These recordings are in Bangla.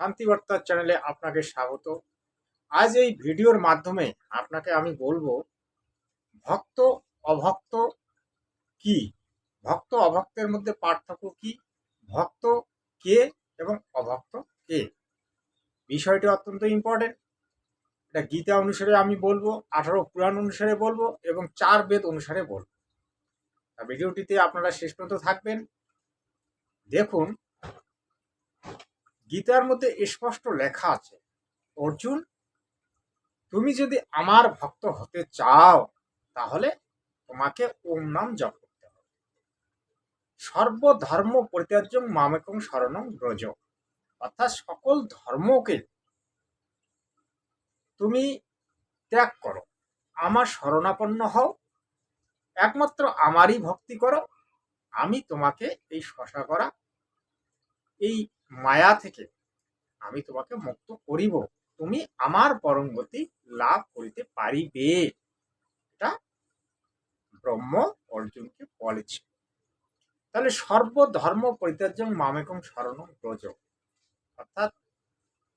শান্তিবার্তার চ্যানেলে আপনাকে স্বাগত। আজ এই ভিডিওর মাধ্যমে আপনাকে আমি বলব, ভক্ত অভক্ত কি? ভক্ত অভক্তের মধ্যে পার্থক্য কি? ভক্ত কে এবং অভক্ত কে? বিষয়টি অত্যন্ত ইম্পর্টেন্ট এটা গীতা অনুসারে আমি বলব, আঠারো পুরাণ অনুসারে বলব এবং চার বেদ অনুসারে বলব। ভিডিওটিতে আপনারা শেষ পর্যন্ত থাকবেন। দেখুন গীতার মধ্যে স্পষ্ট লেখা আছে, অর্জুন, তুমি যদি আমার ভক্ত হতে চাও, তাহলে তোমাকে ওম নাম জপ করতে হবে। সর্বধর্ম পরিত্যাজ্য মামেকং শরণম ব্রজ। অর্থাৎ সকল ধর্মকে তুমি ত্যাগ করো, আমার শরণাপন্ন হও, একমাত্র আমারই ভক্তি করো, আমি তোমাকে এই শশা করা, এই মায়া থেকে আমি তোমাকে মুক্ত করিব। তুমি আমার পরমগতি লাভ করিতে পারিবে। এটা ব্রহ্ম অর্জুনকে বলেছে। তাহলে সর্বধর্ম পরিত্যাজ্য মামেকং শরণ ব্রজ। অর্থাৎ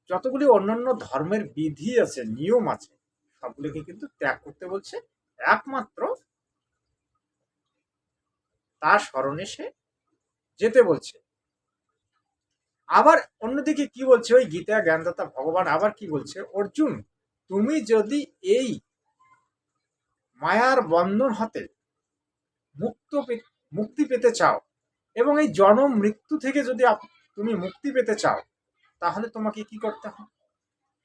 যতগুলি অন্যান্য ধর্মের বিধি আছে, নিয়ম আছে, সবগুলিকে কিন্তু ত্যাগ করতে বলছে। একমাত্র তার স্মরণে সে যেতে বলছে। আবার অন্যদিকে কি বলছে? ওই গীতা, জ্ঞানদাতা, ভগবান আবার কি বলছে? অর্জুন, তুমি যদি এই মায়ার বন্ধন হতে মুক্ত মুক্তি পেতে চাও এবং এই জন্ম মৃত্যু থেকে যদি তুমি মুক্তি পেতে চাও, তাহলে তোমাকে কি করতে হবে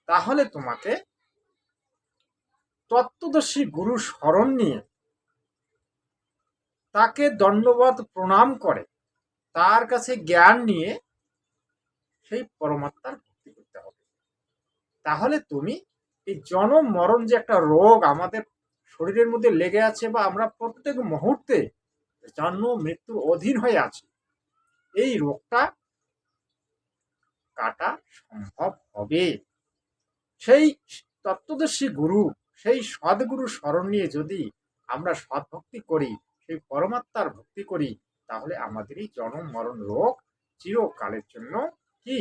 তাহলে তোমাকে তত্ত্বদর্শী গুরু স্মরণ নিয়ে তাকে দণ্ডবাদ প্রণাম করে, তার কাছে জ্ঞান নিয়ে সেই পরমাত্মার ভক্তি করতে হবে। তাহলে তুমি এই জনম মরণ যে একটা রোগ আমাদের শরীরের মধ্যে লেগে আছে বা আমরা প্রত্যেক মুহূর্তে জন্ম মৃত্যুর অধীন হয়ে আছি, এই রোগটা কাটা সম্ভব হবে। সেই তত্ত্বদর্শী গুরু, সেই সদ্গুরু স্মরণ নিয়ে যদি আমরা সৎভক্তি করি, সেই পরমাত্মার ভক্তি করি, তাহলে আমাদের এই জনম মরণ রোগ চিরকালের জন্য কি?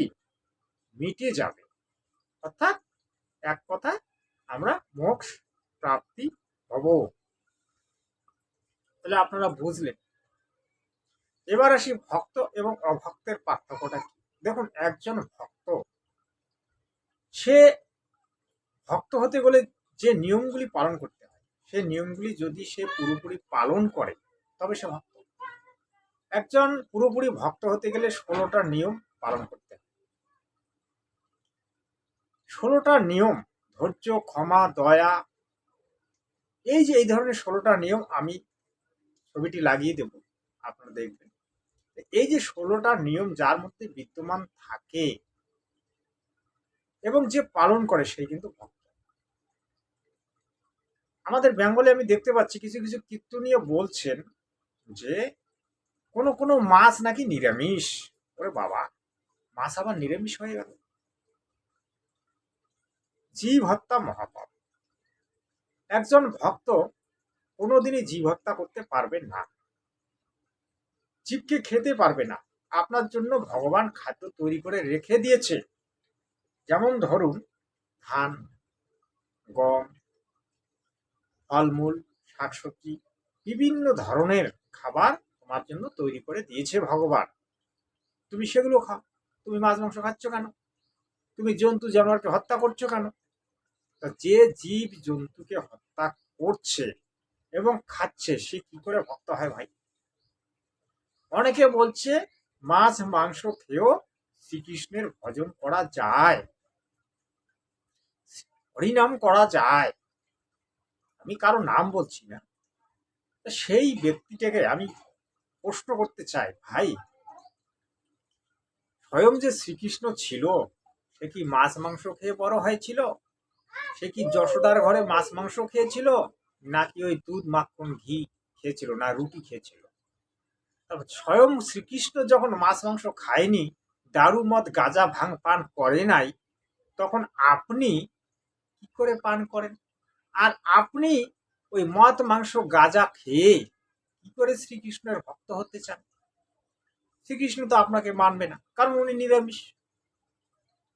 মিটে যাবে। অর্থাৎ এক কথায় আমরা মোক্ষ প্রাপ্তি হব। তাহলে আপনারা বুঝলেন। এবার আসি ভক্ত এবং অভক্তের পার্থক্যটা কি? দেখুন, একজন ভক্ত, সে ভক্ত হতে গেলে যে নিয়মগুলি পালন করতে হয়, সে নিয়মগুলি যদি সে পুরোপুরি পালন করে, তবে সে ভক্ত। একজন পুরোপুরি ভক্ত হতে গেলে ষোলোটা নিয়ম পালন করতে ষোলোটা নিয়ম, ধৈর্য, ক্ষমা, দয়া, এই যে এই ধরনের ষোলোটা নিয়ম আমি ছবিটি লাগিয়ে দেব, আপনারা দেখবেন। এই যে ষোলোটা নিয়ম যার মধ্যে বিদ্যমান থাকে এবং যে পালন করে সেই কিন্তু ভক্ত। আমাদের বেঙ্গলে আমি দেখতে পাচ্ছি কিছু কিছু কীর্তনীয় বলছেন যে কোনো কোনো মাছ নাকি নিরামিষ। ওরে বাবা, মাছ আবার নিরামিষ হয়ে গেল? জীব হত্যা মহাপাপ। একজন ভক্ত কোনোদিনই জীব হত্যা করতে পারবে না। জীবকে খেতে পারবে না। আপনার জন্য ভগবান খাদ্য তৈরি করে রেখে দিয়েছে। যেমন ধরুন, ধান, গম, ফলমূল, শাকসবজি, বিভিন্ন ধরনের খাবার তোমার জন্য তৈরি করে দিয়েছে ভগবান। তুমি সেগুলো খাও। তুমি মাছ, মাংস খাচ্ছ কেন? তুমি জন্তু, জানোয়ারকে হত্যা করছ কেন? যে জীব জন্তুকে হত্যা করছে এবং খাচ্ছে, সে কি করে ভক্ত হয় ভাই? অনেকে বলছে, মাছ, মাংস খেয়েও শ্রীকৃষ্ণের ভজন করা যায়। হরিনাম করা যায়। আমি কারও নাম বলছি না। সেই ব্যক্তিটাকে আমি প্রশ্ন করতে চাই, ভাই, স্বয়ং যে শ্রীকৃষ্ণ ছিল, সে কি মাছ, মাংস খেয়ে বড় হয়েছিল? সে কি যশোদার ঘরে মাছ মাংস খেয়েছিল? নাকি ওই দুধ মাখন ঘি খেয়েছিল, না রুটি খেয়েছিল? তারপর স্বয়ং শ্রীকৃষ্ণ যখন মাছ মাংস খায়নি, দারু মদ গাঁজা ভাং পান করে নাই, তখন আপনি কি করে পান করেন? আর আপনি ওই মদ মাংস গাঁজা খেয়ে কি করে শ্রীকৃষ্ণের ভক্ত হতে চান? শ্রীকৃষ্ণ তো আপনাকে মানবে না, কারণ উনি নিরামিষ।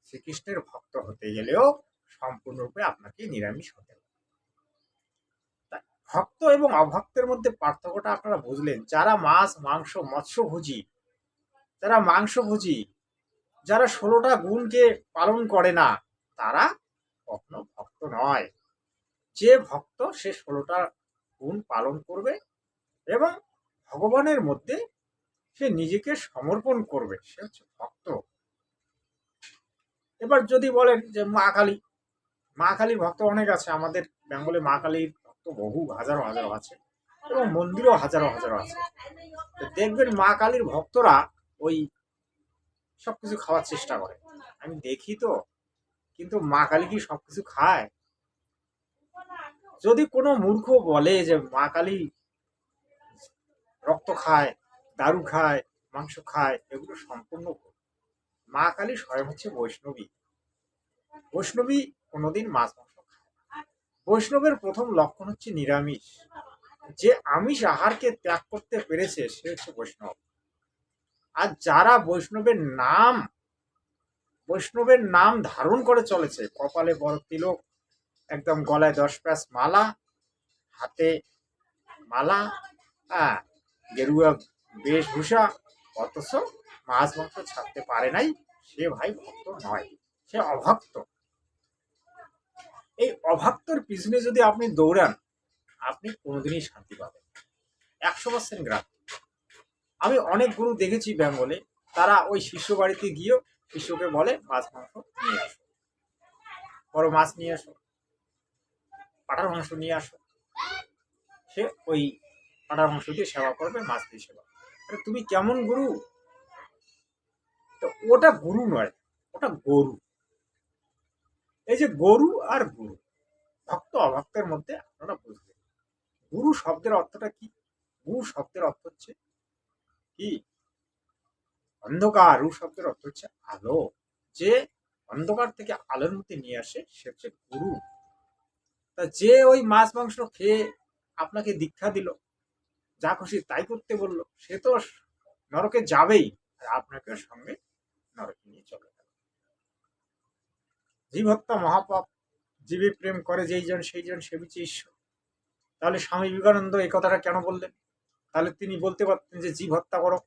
শ্রীকৃষ্ণের ভক্ত হতে গেলেও সম্পূর্ণরূপে আপনাকে নিরামিষ হতে হবে। ভক্ত এবং অভক্তের মধ্যে পার্থক্যটা আপনারা বুঝলেন। যারা মাছ, মাংস, মৎস্যভোজী, যারা মাংসভোজী, যারা ষোলোটা গুণকে পালন করে না, তারা কখনো ভক্ত নয়। যে ভক্ত সে ষোলোটা গুণ পালন করবে এবং ভগবানের মধ্যে সে নিজেকে সমর্পণ করবে, সে হচ্ছে ভক্ত। এবার যদি বলেন যে মা কালী মা কালীর ভক্ত অনেক আছে, আমাদের বেঙ্গলে মা কালীর ভক্ত বহু, হাজারো হাজারো আছে এবং মন্দিরও হাজারো হাজারো আছে। দেখবেন মা কালীর ভক্তরা ওই সব কিছু খাওয়ার চেষ্টা করে। আমি দেখি তো, কিন্তু মা কালী কি সব কিছু খায়? যদি কোনো মূর্খ বলে যে মা কালী রক্ত খায়, দারু খায়, মাংস খায়, এগুলো সম্পূর্ণ মা কালী স্বয়ং হচ্ছে বৈষ্ণবী। বৈষ্ণবী কোনোদিন মাছ মাংস না। বৈষ্ণবের প্রথম লক্ষণ হচ্ছে নিরামিষ। যে আমিষ আহারকে ত্যাগ করতে পেরেছে, সে হচ্ছে বৈষ্ণব। আর যারা বৈষ্ণবের নাম বৈষ্ণবের নাম ধারণ করে চলেছে, কপালে বড় তিলক, একদম গলায় দশ প্যাঁচ মালা, হাতে মালা হ্যাঁ গেরুয়া বেশভূষা, অথচ মাছ মাংস ছাড়তে পারে নাই, সে ভাই ভক্ত নয়, সে অভক্ত। এই অভক্তর পিছনে যদি আপনি দৌড়ান, আপনি কোনোদিনই শান্তি পাবেন একশো পার্সেন্ট গ্রাম আমি অনেক গুরু দেখেছি বেঙ্গলে, তারা ওই শিষ্য বাড়িতে গিয়েও শিষ্যকে বলে, মাছ, মাংস নিয়ে আসো। বড় মাছ নিয়ে আসো। পাটার মাংস নিয়ে আসো। সে ওই পাটার মাংস দিয়ে সেবা করবে, মাছ দিয়ে সেবা তুমি কেমন গুরু? তো ওটা গুরু নয়, ওটা গরু। এই যে গরু আর গুরু, ভক্ত অভক্তের মধ্যে আপনারা বুঝবেন গুরু শব্দের অর্থটা কি? গুরু শব্দের অর্থ হচ্ছে কি? অন্ধকার। রু শব্দের অর্থ হচ্ছে আলো। যে অন্ধকার থেকে আলোর মধ্যে নিয়ে আসে, সে হচ্ছে গুরু। তা যে ওই মাছ মাংস খেয়ে আপনাকে দীক্ষা দিল, যা খুশি তাই করতে বলল, সে তো নরকে যাবেই আর আপনাকে সঙ্গে নরকে নিয়ে চলে গেল জীব হত্যা মহাপাপ, জীবে প্রেম করে যেই জন, সেই জন সেবিছে ঈশ্বর। তাহলে স্বামী বিবেকানন্দ এই কথাটা কেন বললেন? তাহলে তিনি বলতে পারতেন যে জীব হত্যা করো।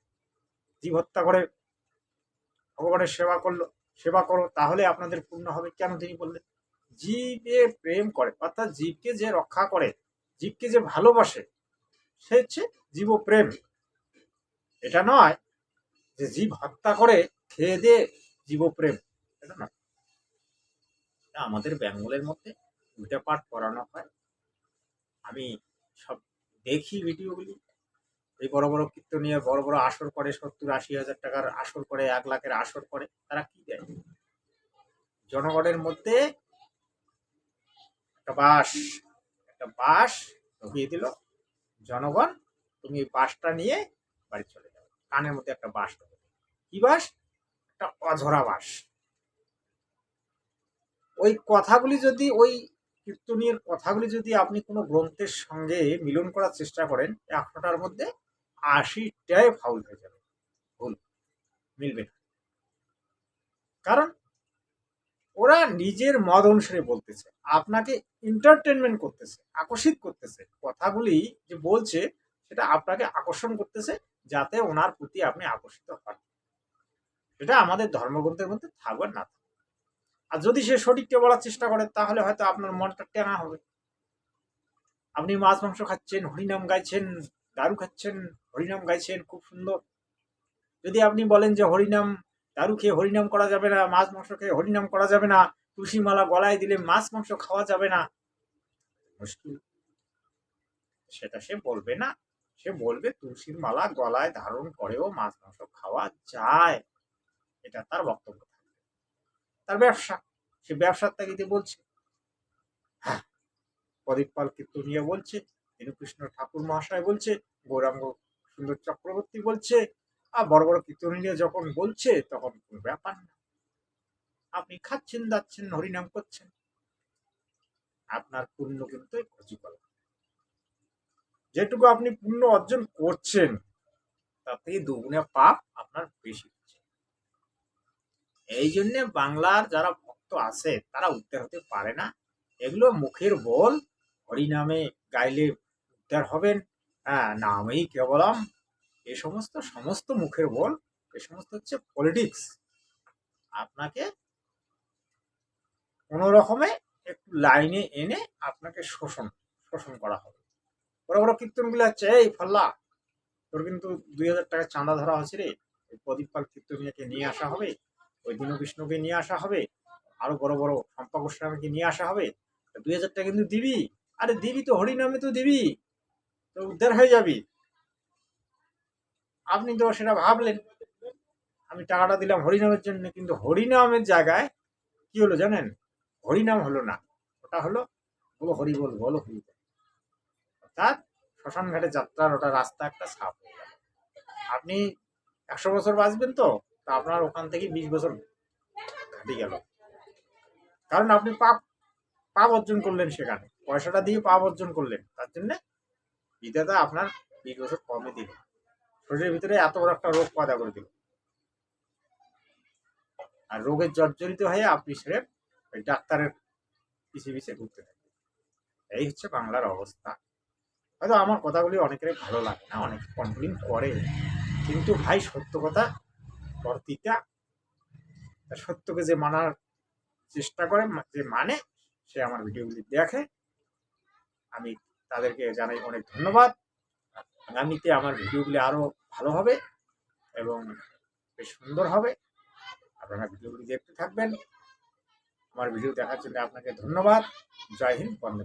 জীব হত্যা করে ভগবানের সেবা করল, সেবা করো, তাহলে আপনাদের পূর্ণ হবে। কেন তিনি বললেন? জীবে প্রেম করে, অর্থাৎ জীবকে যে রক্ষা করে, জীবকে যে ভালোবাসে, সে হচ্ছে জীব প্রেম। এটা নয় যে জীব হত্যা করে খেয়ে দিয়ে জীবপ্রেম এটা না এটা আমাদের বেঙ্গলের মধ্যে দুইটা পাঠ পড়ানো হয়। আমি সব দেখি ভিডিওগুলি। এই বড় বড় কীর্তনীয়, বড় বড় আসর করে, সত্তর আশি হাজার টাকার আসর করে, এক লাখের আসর করে, তারা কি দেয়? জনগণের মধ্যে একটা বাস একটা বাস ঢুকিয়ে দিল। জনগণ, তুমি বাসটা নিয়ে বাড়ি চলে যাবে কানের মধ্যে একটা বাস ঢুকে কি বাস? একটা অঝরা বাস। ওই কথাগুলি যদি, ওই কীর্তনীয় কথাগুলি যদি আপনি কোনো গ্রন্থের সঙ্গে মিলন করার চেষ্টা করেন একশোটার মধ্যে আশিটাই ফাউল হয়ে যাবে। ভুল, মিলবে না। কারণ ওরা নিজের মত অনুসারে বলতেছে, আপনাকে এন্টারটেনমেন্ট করতেছে, আকর্ষিত করতেছে। কথাগুলি যে বলছে, সেটা আপনাকে আকর্ষণ করতেছে, যাতে ওনার প্রতি আপনি আকর্ষিত হন। সেটা আমাদের ধর্মগ্রন্থের মধ্যে থাকবে না। আর যদি সে সঠিকটা বলার চেষ্টা করে, তাহলে হয়তো আপনার মনটা টেঙা হবে। আপনি মাছ, মাংস খাচ্ছেন, হরিনাম গাইছেন, দারু খাচ্ছেন, হরিনাম গাইছেন, খুব সুন্দর। যদি আপনি বলেন যে হরিনাম, দারু খেয়ে হরিনাম করা যাবে না, মাছ, মাংস খেয়ে হরিনাম করা যাবে না তুলসী মালা গলায় দিলে মাছ, মাংস খাওয়া যাবে না, মুশকিল। সেটা সে বলবে না। সে বলবে তুলসীর মালা গলায় ধারণ করেও মাছ, মাংস খাওয়া যায়। এটা তার বক্তব্য। তার ব্যবসা। সে ব্যবসার তাগিদে বলছে হ্যাঁ প্রদীপ পাল কীর্তনিয়া বলছে দীনকৃষ্ণ ঠাকুর মহাশয় বলছে, গৌরাঙ্গ সুন্দর চক্রবর্তী বলছে, আর বড় বড় কীর্তনীয় যখন বলছে, তখন কোনো ব্যাপার না। আপনি খাচ্ছেন, দাচ্ছেন, হরিনাম করছেন। আপনার পুণ্য কিন্তু করে যেটুকু আপনি পুণ্য অর্জন করছেন থেকে দুগুণে পাপ আপনার বেশি। এই জন্যে বাংলার যারা ভক্ত আছে, তারা উদ্ধার হতে পারে না। এগুলো মুখের বল। হরিনামে গাইলে উদ্ধার হবেন। হ্যাঁ নামেই কেবলম। এ সমস্ত সমস্ত মুখের বল। এ সমস্ত হচ্ছে পলিটিক্স আপনাকে কোনো রকমে একটু লাইনে এনে আপনাকে শোষণ শোষণ করা হবে। বড় বড় কীর্তনগুলো হচ্ছে এই ফল্লা। তোর কিন্তু দুই হাজার টাকা চাঁদা ধরা হয়েছে রে। প্রদীপ পাল কীর্তনিয়াকে নিয়ে আসা হবে। ওই দীন কৃষ্ণকে নিয়ে আসা হবে, আরও বড় বড় সম্পা গোস্বামীকে নিয়ে আসা হবে। দুই হাজার টাকা কিন্তু দিবি। আরে দিবি তো হরিনামে তো দিবি। তো উদ্ধার হয়ে যাবি। আপনি তো সেটা ভাবলেন। আমি টাকাটা দিলাম হরিনামের জন্য, কিন্তু হরিনামের জায়গায় কি হলো জানেন? হরিনাম হলো না। ওটা হলো বলো হরি বল, বলো হরি বল। অর্থাৎ শ্মশান ঘাটে যাত্রার ওটা রাস্তা একটা সাফ হয়ে গেল। আপনি একশো বছর বাঁচবেন তো? তা আপনার ওখান থেকে বিশ বছর ঘাটে গেল। কারণ আপনি পাপ পাপ অর্জন করলেন সেখানে। পয়সাটা দিয়ে পাপ অর্জন করলেন। তার জন্যে বিধাতা আপনার বিশ বছর কমে দিল। শরীরের ভিতরে এত বড় একটা রোগ পয়দা করে দিল। আর রোগের জর্জরিত হয়ে আপনি সেরে ওই ডাক্তারের পিছে পিছে ঘুরতে থাকবেন। এই হচ্ছে বাংলার অবস্থা। হয়তো আমার কথাগুলি অনেকের ভালো লাগে না, অনেকে কমপ্লেন করে। কিন্তু ভাই, সত্য কথা তা সত্যকে যে মানার চেষ্টা করে যে মানে সে আমার ভিডিওগুলি দেখে। আমি তাদেরকে জানাই অনেক ধন্যবাদ। আগামীতে আমার ভিডিওগুলি আরও ভালো হবে এবং বেশ সুন্দর হবে। আপনারা ভিডিওগুলি দেখতে থাকবেন। আমার ভিডিও দেখার জন্য আপনাকে ধন্যবাদ। জয় হিন্দ, বন্দে।